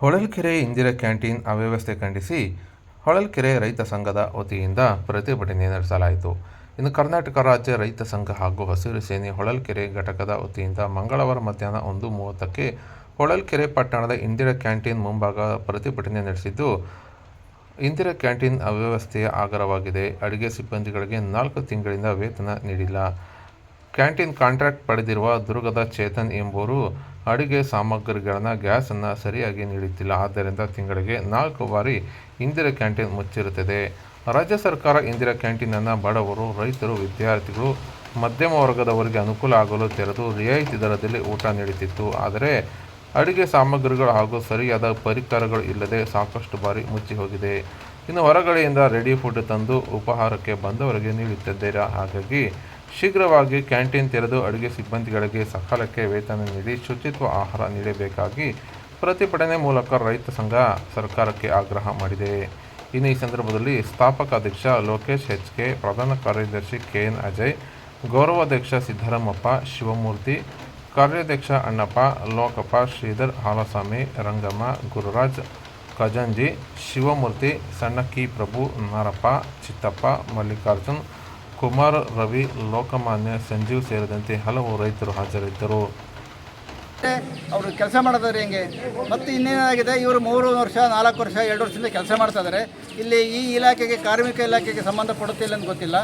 Holalkere Indira canteen ಅವ್ಯವಸ್ಥೆ ಖಂಡಿಸಿ ಹೊಳಲ್ಕೆರೆ ರೈತ ಸಂಘದ ವತಿಯಿಂದ ಪ್ರತಿಭಟನೆ ನಡೆಸಲಾಯಿತು. ಇನ್ನು ಕರ್ನಾಟಕ ರಾಜ್ಯ ರೈತ ಸಂಘ ಹಾಗೂ ಹಸಿರು ಸೇನೆ ಹೊಳಲ್ಕೆರೆ ಘಟಕದ ವತಿಯಿಂದ ಮಂಗಳವಾರ ಮಧ್ಯಾಹ್ನ ಒಂದು ಮೂವತ್ತಕ್ಕೆ ಹೊಳಲ್ಕೆರೆ ಪಟ್ಟಣದ ಇಂದಿರಾ ಕ್ಯಾಂಟೀನ್ ಮುಂಭಾಗ ಪ್ರತಿಭಟನೆ ನಡೆಸಿದ್ದು, ಇಂದಿರಾ ಕ್ಯಾಂಟೀನ್ ಅವ್ಯವಸ್ಥೆಯ ಆಗರವಾಗಿದೆ. ಅಡುಗೆ ಸಿಬ್ಬಂದಿಗಳಿಗೆ ನಾಲ್ಕು ತಿಂಗಳಿಂದ ವೇತನ ನೀಡಿಲ್ಲ. ಕ್ಯಾಂಟೀನ್ ಕಾಂಟ್ರಾಕ್ಟ್ ಪಡೆದಿರುವ ದುರ್ಗದ ಚೇತನ್ ಎಂಬುವರು ಅಡುಗೆ ಸಾಮಗ್ರಿಗಳನ್ನು ಗ್ಯಾಸನ್ನು ಸರಿಯಾಗಿ ನೀಡುತ್ತಿಲ್ಲ. ಆದ್ದರಿಂದ ತಿಂಗಳಿಗೆ ನಾಲ್ಕು ಬಾರಿ ಇಂದಿರಾ ಕ್ಯಾಂಟೀನ್ ಮುಚ್ಚಿರುತ್ತದೆ. ರಾಜ್ಯ ಸರ್ಕಾರ ಇಂದಿರಾ ಕ್ಯಾಂಟೀನನ್ನು ಬಡವರು, ರೈತರು, ವಿದ್ಯಾರ್ಥಿಗಳು, ಮಧ್ಯಮ ವರ್ಗದವರಿಗೆ ಅನುಕೂಲ ಆಗಲು ತೆರೆದು ರಿಯಾಯಿತಿ ದರದಲ್ಲಿ ಊಟ ನೀಡುತ್ತಿತ್ತು. ಆದರೆ ಅಡುಗೆ ಸಾಮಗ್ರಿಗಳು ಹಾಗೂ ಸರಿಯಾದ ಪರಿಕರಗಳು ಇಲ್ಲದೆ ಸಾಕಷ್ಟು ಬಾರಿ ಮುಚ್ಚಿ ಹೋಗಿದೆ. ಇನ್ನು ಹೊರಗಡೆಯಿಂದ ರೆಡಿ ಫುಡ್ ತಂದು ಉಪಹಾರಕ್ಕೆ ಬಂದವರಿಗೆ ನೀಡುತ್ತಿದ್ದೀರಾ? ಹಾಗಾಗಿ ಶೀಘ್ರವಾಗಿ ಕ್ಯಾಂಟೀನ್ ತೆರೆದು ಅಡುಗೆ ಸಿಬ್ಬಂದಿಗಳಿಗೆ ಸಕಾಲಕ್ಕೆ ವೇತನ ನೀಡಿ ಶುಚಿತ್ವ ಆಹಾರ ನೀಡಬೇಕಾಗಿ ಪ್ರತಿಭಟನೆ ಮೂಲಕ ರೈತ ಸಂಘ ಸರ್ಕಾರಕ್ಕೆ ಆಗ್ರಹ ಮಾಡಿದೆ. ಇನ್ನು ಈ ಸಂದರ್ಭದಲ್ಲಿ ಸ್ಥಾಪಕ ಅಧ್ಯಕ್ಷ ಲೋಕೇಶ್ ಎಚ್ ಕೆ ಪ್ರಧಾನ ಕಾರ್ಯದರ್ಶಿ ಕೆ ಎನ್ ಅಜಯ್ ಗೌರವಾಧ್ಯಕ್ಷ ಸಿದ್ದರಾಮಪ್ಪ, ಶಿವಮೂರ್ತಿ, ಕಾರ್ಯಾಧ್ಯಕ್ಷ ಅಣ್ಣಪ್ಪ, ಲೋಕಪ್ಪ, ಶ್ರೀಧರ್ ಹಾಲಸ್ವಾಮಿ, ರಂಗಮ್ಮ, ಗುರುರಾಜ್ ಖಜಂಜಿ, ಶಿವಮೂರ್ತಿ, ಸಣ್ಣಕ್ಕಿ ಪ್ರಭು, ನಾರಪ್ಪ, ಚಿತ್ತಪ್ಪ, ಮಲ್ಲಿಕಾರ್ಜುನ್ ಕುಮಾರ್, ರವಿ, ಲೋಕಮಾನ್ಯ, ಸಂಜೀವ್ ಸೇರಿದಂತೆ ಹಲವು ರೈತರು ಹಾಜರಿದ್ದರು. ಅವರು ಕೆಲಸ ಮಾಡೋದಾದ್ರೆ ಹೆಂಗೆ? ಮತ್ತು ಇನ್ನೇನಾಗಿದೆ, ಇವರು ಮೂರು ವರ್ಷ, ನಾಲ್ಕು ವರ್ಷ, ಎರಡು ವರ್ಷದಿಂದ ಕೆಲಸ ಮಾಡ್ತಾ ಇದ್ದಾರೆ ಇಲ್ಲಿ ಈ ಇಲಾಖೆಗೆ, ಕಾರ್ಮಿಕ ಇಲಾಖೆಗೆ ಸಂಬಂಧ ಕೊಡುತ್ತಿಲ್ಲ ಅಂತ ಗೊತ್ತಿಲ್ಲ.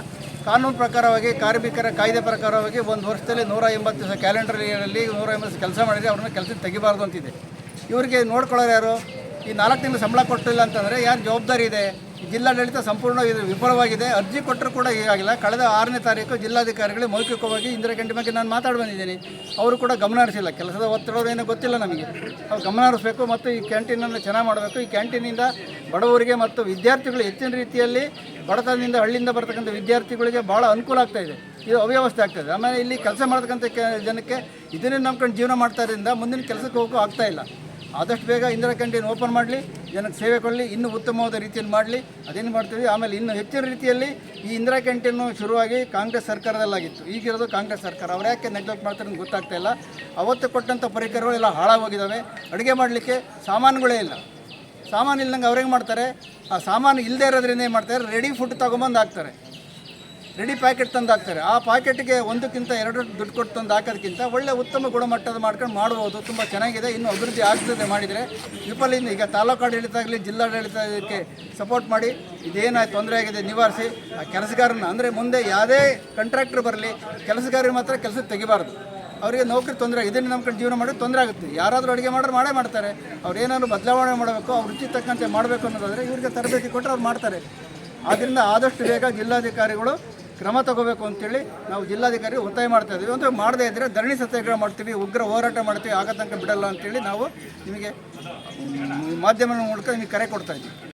ಕಾನೂನು ಪ್ರಕಾರವಾಗಿ, ಕಾರ್ಮಿಕರ ಕಾಯ್ದೆ ಪ್ರಕಾರವಾಗಿ ಒಂದು ವರ್ಷದಲ್ಲಿ ನೂರ ಎಂಬತ್ತು ದಿವಸ ಕ್ಯಾಲೆಂಡರ್ ಇಯರಲ್ಲಿ ನೂರ ಎಂಬತ್ತು ಕೆಲಸ ಮಾಡಿದರೆ ಅವ್ರನ್ನ ಕೆಲಸ ತೆಗಿಬಾರ್ದು ಅಂತಿದೆ. ಇವರಿಗೆ ನೋಡ್ಕೊಳ್ಳೋರು ಯಾರು? ಈ ನಾಲ್ಕು ತಿಂಗಳು ಸಂಬಳ ಕೊಟ್ಟಿಲ್ಲ ಅಂತಂದರೆ ಯಾರು ಜವಾಬ್ದಾರಿ ಇದೆ? ಜಿಲ್ಲಾಡಳಿತ ಸಂಪೂರ್ಣ ವಿಫಲವಾಗಿದೆ. ಅರ್ಜಿ ಕೊಟ್ಟರು ಕೂಡ ಈಗಾಗಿಲ್ಲ ಕಳೆದ ಆರನೇ ತಾರೀಕು ಜಿಲ್ಲಾಧಿಕಾರಿಗಳು ಮೌಖಿಕವಾಗಿ ಇಂದಿರಾ ಬಗ್ಗೆ ನಾನು ಮಾತಾಡಿ ಬಂದಿದ್ದೀನಿ. ಅವರು ಕೂಡ ಗಮನ ಹರಿಸಿಲ್ಲ. ಕೆಲಸದ ಒತ್ತಡವ್ರು ಏನೋ ಗೊತ್ತಿಲ್ಲ ನಮಗೆ. ಅವ್ರು ಗಮನ ಹರಿಸಬೇಕು ಮತ್ತು ಈ ಕ್ಯಾಂಟೀನನ್ನು ಚೆನ್ನಾಗಿ ಮಾಡಬೇಕು. ಈ ಕ್ಯಾಂಟೀನಿಂದ ಬಡವರಿಗೆ ಮತ್ತು ವಿದ್ಯಾರ್ಥಿಗಳು ಹೆಚ್ಚಿನ ರೀತಿಯಲ್ಲಿ ಬಡತನದಿಂದ ಹಳ್ಳಿಯಿಂದ ಬರ್ತಕ್ಕಂಥ ವಿದ್ಯಾರ್ಥಿಗಳಿಗೆ ಭಾಳ ಅನುಕೂಲ ಆಗ್ತಾ ಇದೆ. ಇದು ಅವ್ಯವಸ್ಥೆ ಆಗ್ತಾಯಿದೆ ಆಮೇಲೆ ಇಲ್ಲಿ ಕೆಲಸ ಮಾಡ್ತಕ್ಕಂಥ ಜನಕ್ಕೆ ಇದನ್ನೇ ನಂಬ್ಕೊಂಡು ಜೀವನ ಮಾಡ್ತಾ ಮುಂದಿನ ಕೆಲಸಕ್ಕೆ ಹೋಗೋಕ್ಕೂ ಆಗ್ತಾಯಿಲ್ಲ ಆದಷ್ಟು ಬೇಗ ಇಂದಿರಾ ಕ್ಯಾಂಟೀನ್ ಓಪನ್ ಮಾಡಲಿ. ಜನಕ್ಕೆ ಸೇವೆ ಕೊಡಲಿ, ಇನ್ನೂ ಉತ್ತಮವಾದ ರೀತಿಯಲ್ಲಿ ಮಾಡಲಿ, ಅದೇನು ಮಾಡ್ತೀವಿ? ಆಮೇಲೆ ಇನ್ನೂ ಹೆಚ್ಚಿನ ರೀತಿಯಲ್ಲಿ ಈ ಇಂದಿರಾ ಕ್ಯಾಂಟೀನು ಶುರುವಾಗಿ ಕಾಂಗ್ರೆಸ್ ಸರ್ಕಾರದಲ್ಲಾಗಿತ್ತು. ಈಗಿರೋದು ಕಾಂಗ್ರೆಸ್ ಸರ್ಕಾರ. ಅವ್ರು ಯಾಕೆ ನೆಗ್ಲೆಕ್ಟ್ ಮಾಡ್ತಾರೆ ಅಂತ ಗೊತ್ತಾಗ್ತಾ ಇಲ್ಲ. ಅವತ್ತು ಕೊಟ್ಟಂಥ ಪರಿಕರಗಳು ಎಲ್ಲ ಹಾಳಾಗೋಗಿದ್ದಾವೆ. ಅಡುಗೆ ಮಾಡಲಿಕ್ಕೆ ಸಾಮಾನುಗಳೇ ಇಲ್ಲ. ಸಾಮಾನು ಇಲ್ಲದಂಗೆ ಅವ್ರೇನು ಮಾಡ್ತಾರೆ? ಆ ಸಾಮಾನು ಇಲ್ಲದೇ ಇರೋದ್ರಿಂದ ಏನು ಮಾಡ್ತಾರೆ? ರೆಡಿ ಫುಡ್ ತೊಗೊಂಬಂದು ಹಾಕ್ತಾರೆ. ರೆಡಿ ಪ್ಯಾಕೆಟ್ ತಂದು ಹಾಕ್ತಾರೆ. ಆ ಪ್ಯಾಕೆಟ್ಗೆ ಒಂದಕ್ಕಿಂತ ಎರಡು ದುಡ್ಡು ಕೊಟ್ಟು ತಂದು ಹಾಕೋದಕ್ಕಿಂತ ಒಳ್ಳೆ ಉತ್ತಮ ಗುಣಮಟ್ಟದ ಮಾಡ್ಕೊಂಡು ಮಾಡ್ಬೋದು. ತುಂಬ ಚೆನ್ನಾಗಿದೆ. ಇನ್ನು ಅಭಿವೃದ್ಧಿ ಆಗ್ತದೆ ಮಾಡಿದರೆ. ವಿಫಲಿಂದ ಈಗ ತಾಲೂಕು ಆಡಳಿತ ಆಗಲಿ, ಜಿಲ್ಲಾಡಳಿತ ಇದಕ್ಕೆ ಸಪೋರ್ಟ್ ಮಾಡಿ. ಇದೇನಾಯ್ತು? ತೊಂದರೆ ಆಗಿದೆ. ನಿವಾರಿಸಿ. ಆ ಕೆಲಸಗಾರನ ಅಂದರೆ ಮುಂದೆ ಯಾವುದೇ ಕಾಂಟ್ರಾಕ್ಟ್ರ್ ಬರಲಿ, ಕೆಲಸಗಾರರಿಗೆ ಮಾತ್ರ ಕೆಲಸ ತೆಗಿಬಾರ್ದು. ಅವರಿಗೆ ನೌಕರಿ ತೊಂದರೆ, ಇದನ್ನು ನಂಬ್ಕೊಂಡು ಜೀವನ ಮಾಡೋದು ತೊಂದರೆ ಆಗುತ್ತೆ. ಯಾರಾದರೂ ಅಡುಗೆ ಮಾಡೋರು ಮಾಡೇ ಮಾಡ್ತಾರೆ. ಅವ್ರು ಏನಾದ್ರು ಬದಲಾವಣೆ ಮಾಡಬೇಕು, ಅವ್ರ ರುಚಿ ತಕ್ಕಂತೆ ಮಾಡಬೇಕು ಅನ್ನೋದಾದರೆ ಇವ್ರಿಗೆ ತರಬೇತಿ ಕೊಟ್ಟರೆ ಅವ್ರು ಮಾಡ್ತಾರೆ. ಆದ್ದರಿಂದ ಆದಷ್ಟು ಬೇಗ ಜಿಲ್ಲಾಧಿಕಾರಿಗಳು ಕ್ರಮ ತಗೋಬೇಕು ಅಂತೇಳಿ ನಾವು ಜಿಲ್ಲಾಧಿಕಾರಿ ಒತ್ತಾಯ ಮಾಡ್ತಾ ಇದ್ದೀವಿ. ಅಂದರೆ ಮಾಡದೇ ಇದ್ದರೆ ಧರಣಿ ಸತ್ಯಾಗ್ರಹ ಮಾಡ್ತೀವಿ, ಉಗ್ರ ಹೋರಾಟ ಮಾಡ್ತೀವಿ, ಆಗ ತನಕ ಬಿಡಲ್ಲ ಅಂತೇಳಿ ನಾವು ನಿಮಗೆ ಮಾಧ್ಯಮದ ಮೂಲಕ ನಿಮಗೆ ಕರೆ ಕೊಡ್ತಾ ಇದ್ದೀವಿ.